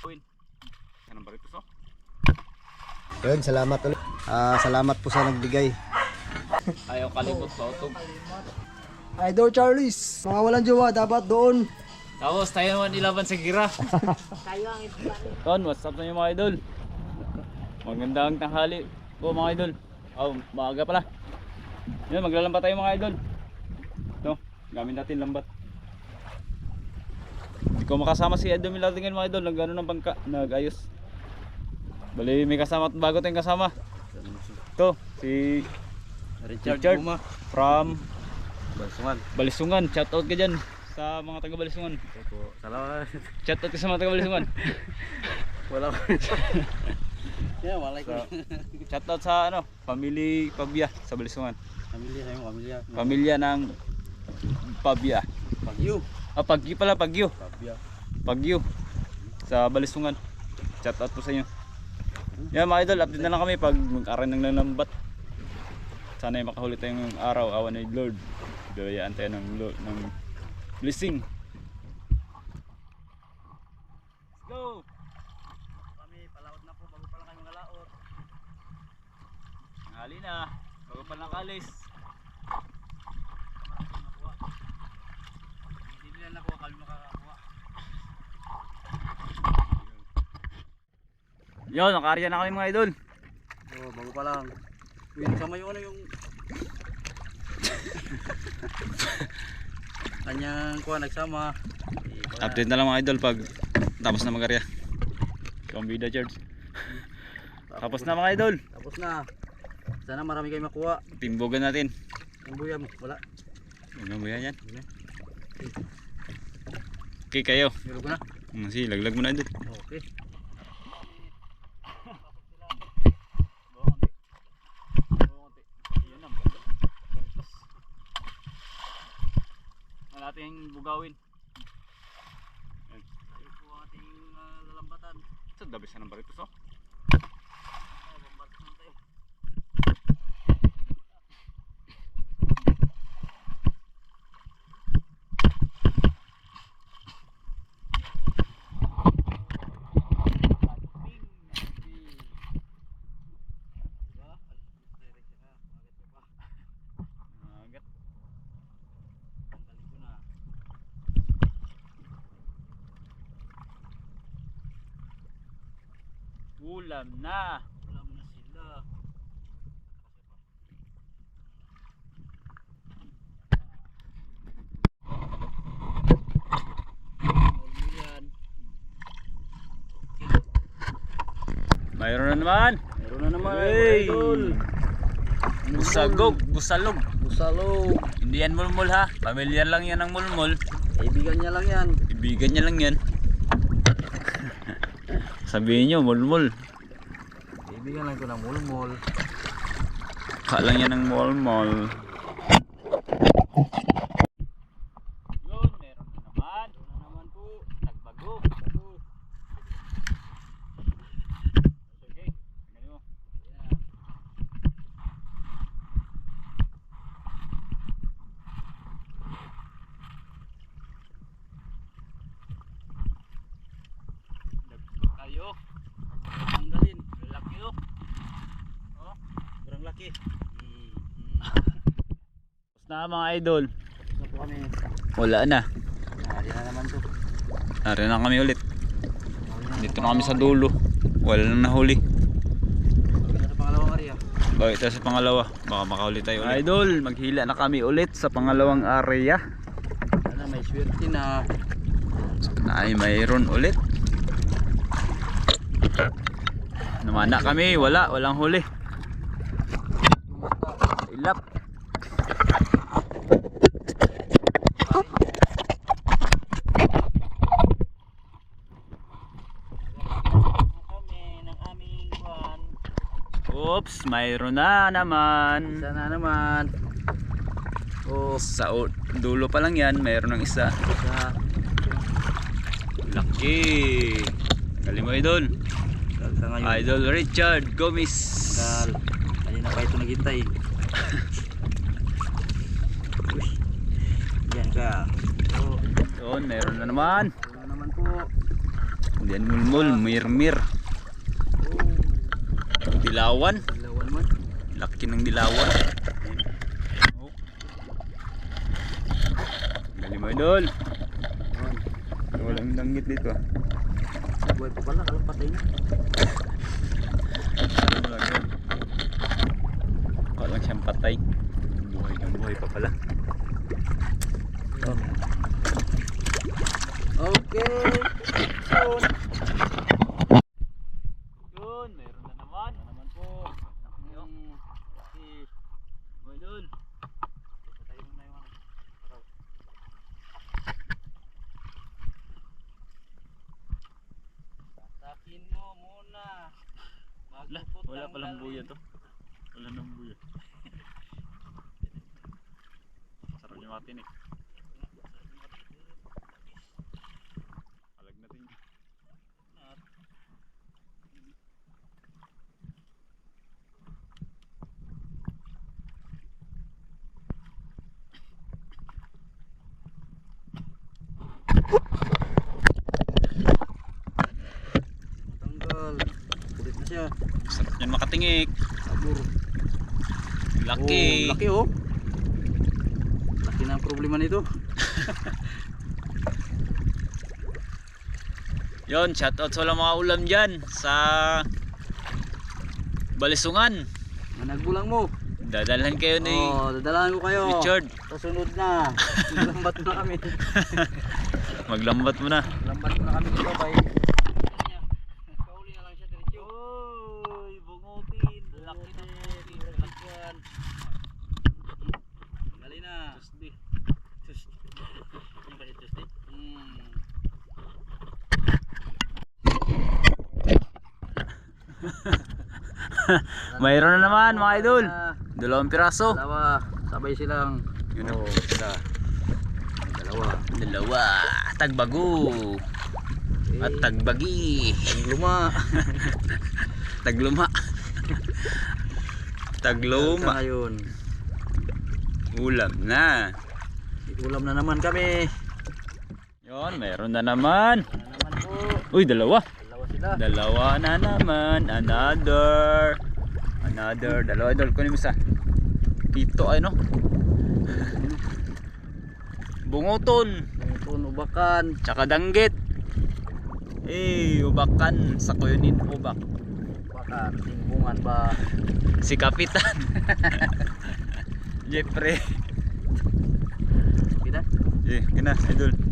Anong baritos oh? Yun, salamat ulit. Ah, salamat po sa nagbigay. Ayaw kalimot sa utog. Idol Charles, mga walang jowa dapat doon. Tapos tayo naman ilaban sa gira. Ton, what's up sa inyo mga idol? Magandang tanghali po mga idol. Oh, maaga pala. Yun, maglalambat tayo mga idol. Ito, gamit natin lambat. Ko makasama si Edo Milatingin mga idol. Nag-ano ng bangka, nag-ayos. Bali, may kasama at bago tayong kasama. Ito, si Richard, Richard Puma. from Balsungan. Balisungan. Shoutout ka dyan sa mga taga Balisungan. Opo. Salamat. Shoutout ka sa mga taga Balisungan. Wala ko. yeah, malay ko. Shoutout sa ano, family Pabia sa Balisungan. Pamilya sa pamilya. Pamilya ng Pabia. Pagyo. Ah, Pagyo pala, Pagyo. Pabya. Pagyo sa Balisungan. Shoutout po sa inyo. Yan mga idol, update na lang kami pag mag-aral ng lambat. Sana ay makahuli tayo ng araw, awan ni Lord. Gayaan tayo ng, Lord, ng blessing. Let's go! Kami palaot na po bago pa lang kayo ngalaot. Hali na, bago pa lang kalis. Hindi nila nakuha kami makakakuha. Yon, nakarya na kami mga idol. Oo, bago pa lang. Yung sama yung ano yung kanyang kuha nagsama. Eh. Update na lang mga idol pag tapos na magarya. Ikaw ang bida, George. Tapos na mga idol. Tapos na. Sana marami kayo makuha. Timbogan natin. Buyam, wala. Ba yan? Yun. Okay kayo. Nilog ko na. Hmm, si laglag mo na idol. Okay. Ano natin bugawin? Ayun po ang ating ah, lalambatan. Sa dabis na ng baritos oh. Ah, bambat naman tayo. Agad. Ulam na. Ulam na sila. Mayroon na naman. Meron na naman Hey! Busagog, busalog. Busalo. Hindi yan mulmul ha. Pamilyar lang yan ng mulmul. Kaibigan niya lang yan. Ibigan niya lang yan. Sabihin nyo, mulmul. Kaibigan lang ko ng mulmul. Kalang yan ng mulmul. Yun, meron na naman. Meron na naman po. Nagbago. Bago. Okay, tingnan mo. Yan. Nagbago tayo. Tanggalin. Lalaki oh. Oh, sobrang laki. Mm, Na mga idol. Po kami. Wala na. Nari na naman to. Nari na kami ulit. Dito na kami sa dulo. Wala nahuli. Na sa pangalawang area. Bakit tayo sa pangalawa? Baka makahuli tayo ulit. Idol, maghila na kami ulit sa pangalawang area. Sana may swerte na. Ay, mayroon ulit. Namana kami, wala, walang huli. Mayroon na naman. Isa na naman. Oh, Sa dulo pa lang yan, mayroon ng isa. isa. Lucky. Galing mo idol. Idol Richard Gomez. Tagal. Kanina pa ito naghintay. Yan ka. Oh, Yun, meron na naman. ito na naman po. Diyan mulmul, mirmir. Dilawan. Lawan man. Laki ng dilawan. Oh. Galing mo idol. Walang danggit dito. ah. Buhay pa pala, kalang patay na. Wala lang siyang patay. Buhay ng buhay pa pala. Okay. Yun. Yun, meron na naman. Na naman po. Hmm. Okay. Boy idol. Patay mo na yung ano. Takin mo muna. Bago Wala, po wala palang tanggalin. buya to. Wala nang buya. Sarap yung matinik. Alag natin. Tanggal. Kulit na siya. Sarap yan makatingik. Sabor. Laki. Oh, laki oh. Laki na ang problema nito. Yon, shoutout sa walang mga ulam dyan sa Balisungan. Ang nagbulang mo. Dadalhan kayo ni Oh, dadalahan ko kayo. Richard. Kasunod na. Lambat na kami. Maglambat mo na. Lambat na kami dito kay. Kauli na lang siya diretso. Oy, bungutin. Laki na bungutin. Na. Tuesday. Tuesday. Kasi Tuesday? Hmm. Mayroon na naman mga idol. Dalawang piraso. Dalawa. Sabay silang. Yun Oh, isa. Dalawa. Dalawa. Tagbago. At tagbagi. Ang luma. Tagluma. Tagluma. Ngayon. Ulam na. Ulam na naman kami. Yon, meron na naman. Ano naman? Uy, dalawa. Dalawa sila. Dalawa na naman. Another. Another. Dalawa idol. Kunin mo sa. Pito ay no. Bunguton. Tungtun, ubakan. Tsaka danggit. Eh, ubakan. Sa kuyunin ubak. Ubakan. Timbungan ba? Si Kapitan. Jeffrey. Pina? Eh, kina, idol.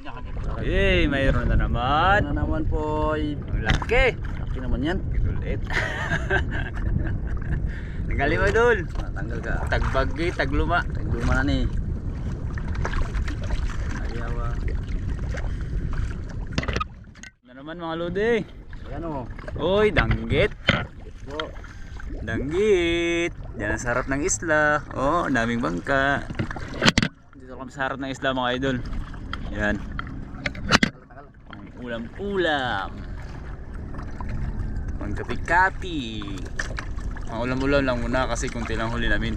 Buntot niya kanina. Eh, mayroon na naman. Ano naman po? Ang laki. Laki naman yan. Ulit. Tanggalin mo, idol. Natanggal ka. Tagbagi, tagluma. Luma na ni. Ayaw ah. Na naman mga lodi. Ayan o. Uy, danggit. Danggit. Yan ang sarap ng isla. Oh, daming bangka. Dito kami sa harap ng isla mga idol. Yan. Ang ulam-ulam. Ang kapi-kapi. Ang ulam-ulam lang muna kasi kunti lang huli namin.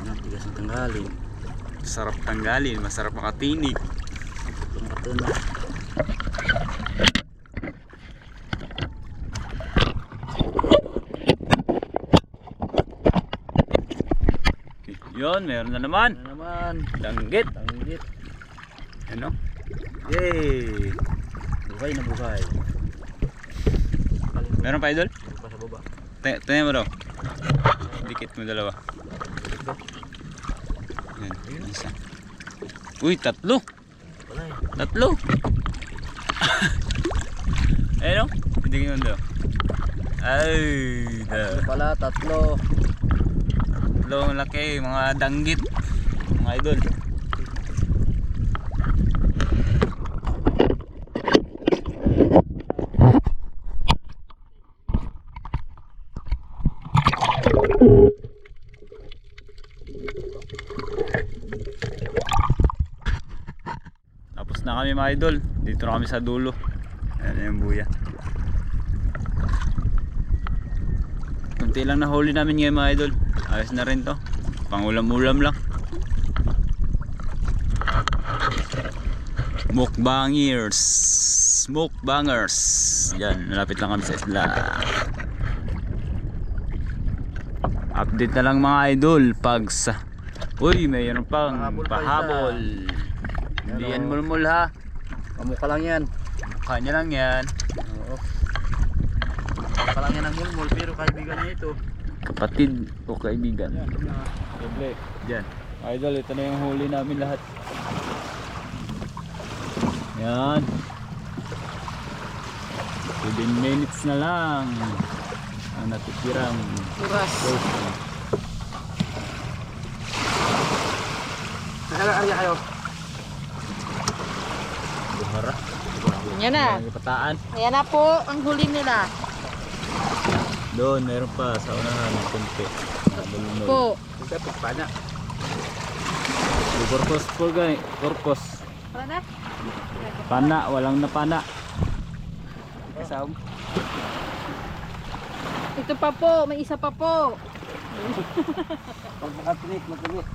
Ano, tigas na tanggalin. Sarap tanggalin, masarap makatinig. Lumato na. Yun, meron na naman. Ano naman? Danggit. Tanggit. Ano? Yay! Buhay na buhay. Meron pa idol? Pa sa baba. Tingnan mo daw. Dikit mo dalawa. Yan, isa. Uy, tatlo. Eh. Tatlo. Ayun. Hindi mo daw. Ay, da. pala? Tatlo. Tatlong laki, mga danggit. Mga idol. Tapos na kami mga idol. Dito na kami sa dulo. Ayan na yung buya. Kunti lang nahuli namin ngayon mga idol. Ayos na rin to. Pangulam-ulam lang. Mukbangers. Mukbangers. Yan, malapit lang kami sa isla. Update na lang mga idol pag sa Uy, mayroon pang Pahabol pa pahabol. Hindi yan mulmul ha. Kamukha lang yan. Kanya lang yan. Oo. Kamukha lang yan ang mulmul pero kaibigan niya ito. Kapatid o kaibigan. Doble. Diyan. Idol, ito na yung huli namin lahat. Yan. 7 minutes na lang ang natitirang Kuras. Nakala-arya kayo. buhara. Yan na. Ayan na po ang huli nila. Doon, meron pa sa unahan ng kunti. Nabulunod. Po. Dapat pa na. Purpose po guys. Purpose. Wala na? Pana, walang napana. Kasam. Ito pa po. May isa pa po. Pag makapinik, makapinik.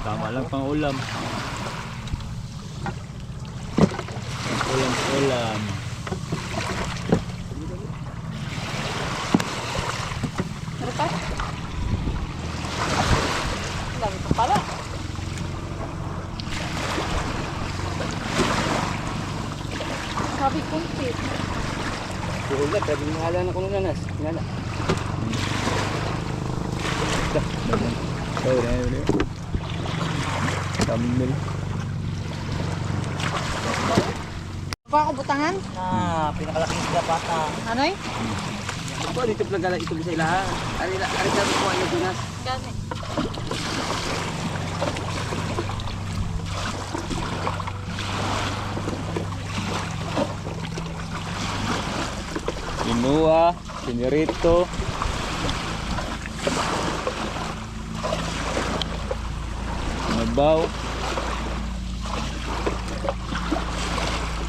Tama lang pang ulam. Ulam ulam. Ano pa? Ang dami pa pala. Sabi kunti. Na, pwede mo hala na kung nanas. Nana. Oh, na yun. Thumbnail. Pa ako butangan? Ah, pinakalaking sila pata. Ano eh? Ako, dito pala ito sa ilahan. Ari, ari sabi ko ano dunas. Gani. Kinuha, sinirito. Nabaw.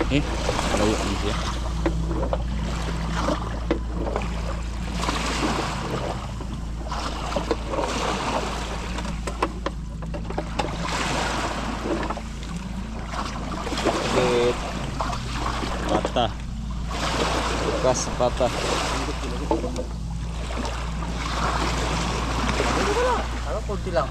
Eh, din siya. Bakit? Bata. Pata. Ako, konti lang.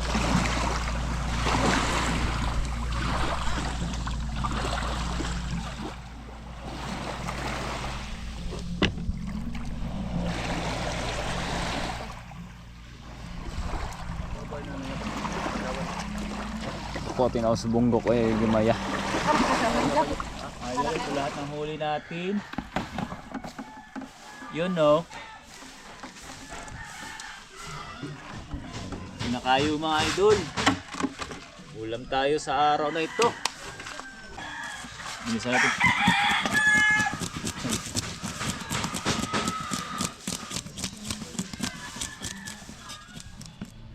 Ako sa bunggok eh, gumaya. Ayan, ito lahat ng huli natin. Yun no. Pinakayo mga idol. Ulam tayo sa araw na ito. Bilisan natin.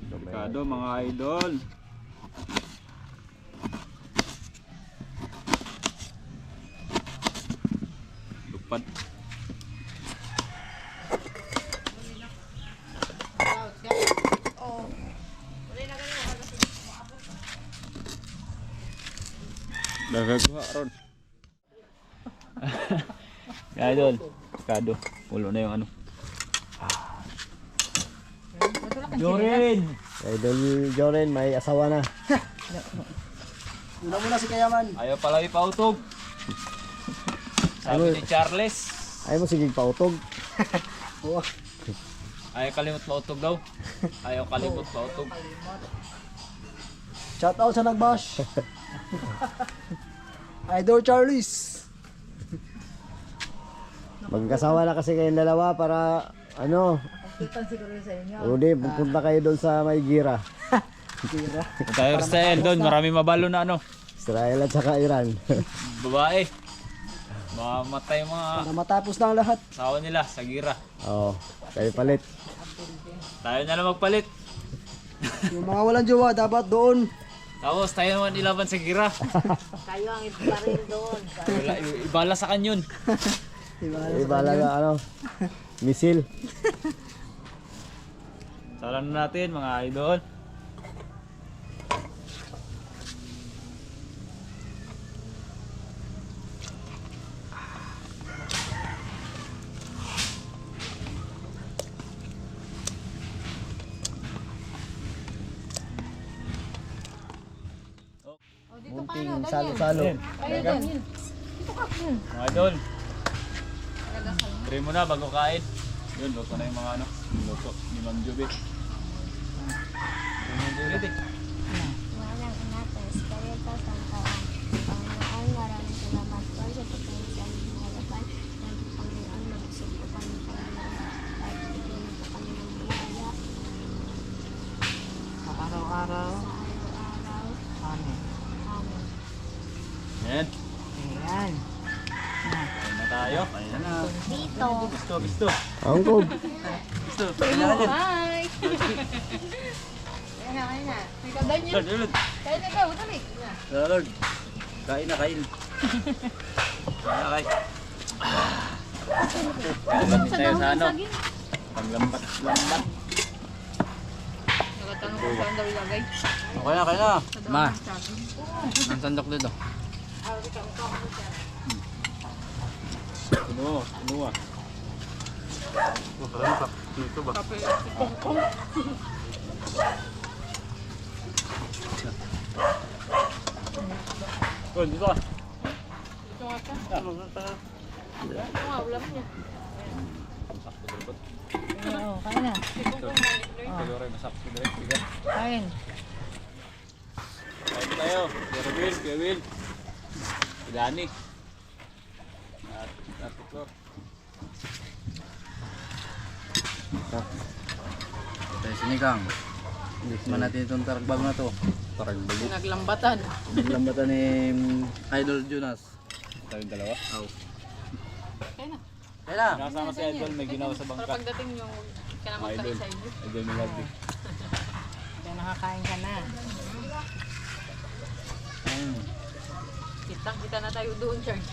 Delikado mga idol. Lupad. Idol, kado. Pulo na yung ano. Jorin! Idol Joren, may asawa na. Una muna si Kayaman. Ayaw pala ipautog. Sabi ni Charles, Ay mo sige pautog. ayaw kalimot pautog daw. Ayaw kalimot pautog. Shout out sa nagbash. Idol Charlies. Magkasawa na kasi kayong dalawa para ano, Tutan siguro sa inyo. Udi, pupunta kayo doon sa may gira. Tayo Israel doon, marami mabalo na ano. Israel at saka Iran. Babae. Mamatay mga Para matapos na ang lahat. asawa nila sa gira. Oo, kayo palit. Tayo na lang magpalit. Yung mga walang jowa, dapat doon. Tapos tayo naman ilaban sa gira. Kayo ang ibaril doon. Ibala sa kanyon. Iba lang ano, misil. Salan na natin mga idol. O, dito ka Munting na, Daniel. salo-salo. Mga idol. Try mo na bago kain. Yun, luto na yung mga ano. Luto ni Ma'am Juby. Try mo. Walang inatas, kaya sa sangkaan. Panginoon, maraming salamat po sa pagkain sa aming harapan. Ng Panginoon, mag-isip po kami Panginoon. Kahit bigyan niyo po kami ng biyaya Araw-araw. sa araw-araw. Amen. Amen. Ayan. Ayan. Kain na tayo. Ayan na. Dito. Gusto, gusto. Angkob. Gusto. Hi! Ayan na, ayan na. Ikaw, Daniel. Lord, Lord. Kayo na ikaw, dali. Lord. Kain na, kain. Kain na, kain. Din tayo sa ano. Panglambat, lambat. Nakatanong ko saan daw ilagay. Okay na, kain na. Ma, ang sandok dito. Kuno, kuno ah. Dito ba? Oh, dito ah. Ito nga ka. Ito nga, ulam niya. Oo, kain na. Kain. Kain tayo. Kuya Will, Kuya Will. Dani. At, at ito. Tayo sinigang. Tikman natin itong taragbag na to. Taragbag. Pinaglambatan. Lambatan ni Idol Jonas. Tayong dalawa. Oh. Kain na. Kaya na. Nakasama si Idol, may ginawa sa Para bangka. pagdating yung ka na magkain sa inyo. Idol ni Lovely. Kaya nakakain ka na. Mm. Kitang kita na tayo doon, Charles.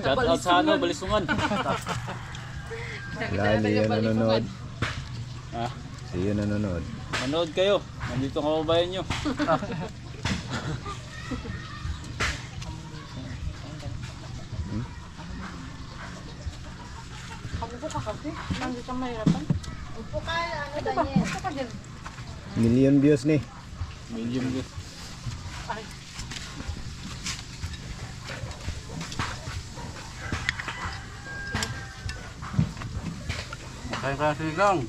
Shout out sa ano, Balisungan. Na tayo yan nanonood. Ha? Siyo nanonood. Manood kayo. Nandito ang kababayan nyo. Kabuko ka kasi. Hindi ka mahirapan. Upo ka, ano ka dyan. Million views ni. Medium views. Ay, Kain ka ng sinigang.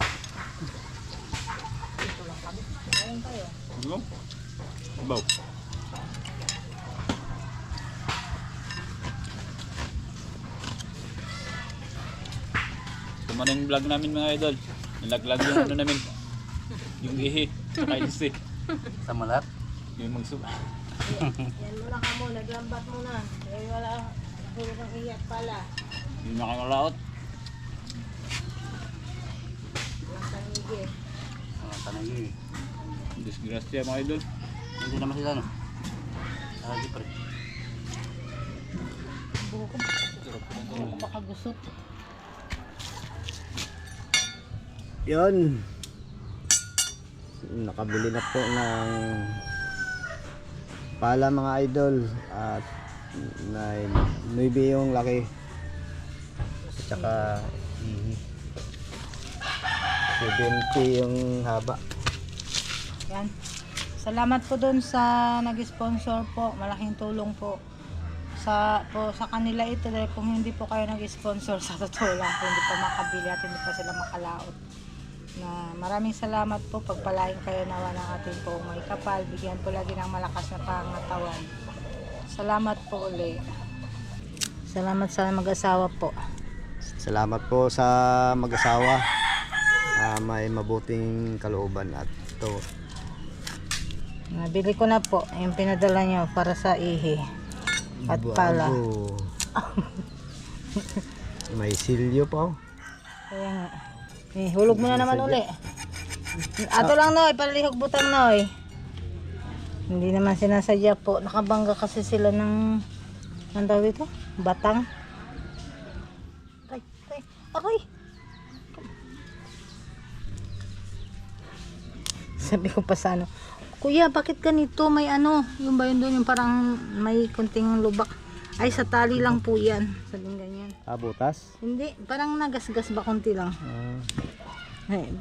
Ano? Baw. Kumana yung vlog namin mga idol. Nilaglag yung ano namin. Yung ihi. Tsaka yung isi. Sa malat. Yung magsub. Yan muna ka mo, naglambat muna. Eh, wala, puro kang iyak pala. Yung nakakalaot. Walang tanigil. Mga tanay. Disgrasya mga idol. Hindi naman sila no. Lagi pa rin. buko. Buko pa kagusot. Yun. Nakabili na po ng pala mga idol at nine, nuibi yung laki. At saka ihi. 70 yung haba. Yan. Salamat po doon sa nag-sponsor po. Malaking tulong po sa po sa kanila ito dahil kung hindi po kayo nag-sponsor sa totoo lang po hindi pa makabili at hindi pa sila makalaot. Na maraming salamat po pagpalain kayo nawa ng ating po may kapal. Bigyan po lagi ng malakas na pangatawan. Salamat po uli. Salamat sa mag-asawa po. Salamat po sa mag-asawa. Ah, may mabuting kalooban at ito Nabili ko na po yung pinadala nyo para sa ihi. At pala. Bago. may silyo pa oh. Kaya nga. Eh, hulog mo na naman uli. Ato lang noy, palihog butang noy. Hindi naman sinasadya po. Nakabangga kasi sila ng ang tawag dito? Batang. Ay, ay, aray. Sabi ko pa sa ano, Kuya, bakit ganito? May ano, yung ba yun doon, yung parang may kunting lubak. Ay, sa tali lang po yan. Sabi ganyan. Ah, butas? Hindi, parang nagasgas ba konti lang. Ah, Ay,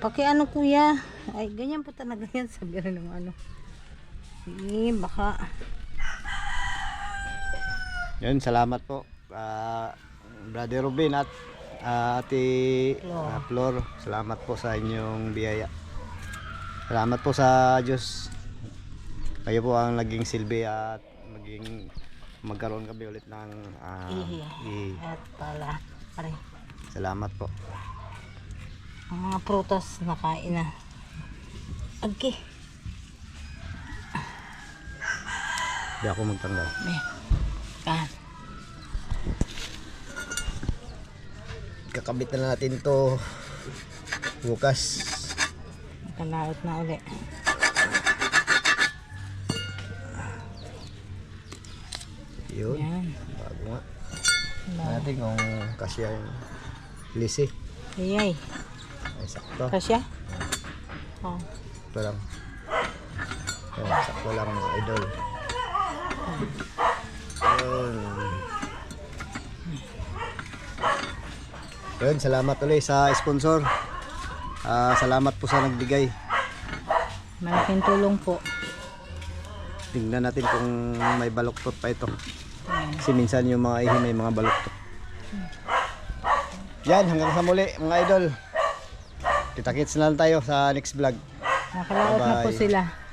paki ano kuya? Ay, ganyan po talaga yan. Sabi rin ng ano. Sige, baka. yun, salamat po. Ah, Brother Ruben at ah, Ate Flor. ah, Flor, salamat po sa inyong biyaya. Salamat po sa Diyos. Kayo po ang naging silbi at maging magkaroon kami ulit ng ah, Ihi. At pala. Aray, Salamat po. ang mga prutas nakain na. Okay. Hindi ako magtanggal. Kan. Kakabit na natin to bukas. Nakalaot na uli. Yun. Yan. Bago nga. Natin kung kasya yung lisi. Iyay. Ay, sakto. Kasya? Oh. Sakto lang. Yan, sakto lang mga idol. Yun. Yun, salamat ulit sa sponsor. Ah, salamat po sa nagbigay. Malaking tulong po. Tingnan natin kung may baluktot pa ito. Kasi minsan yung mga ihi may mga baluktot. Yan, hanggang sa muli mga idol. Kita-kits na lang tayo sa next vlog. Nakalaot na po sila.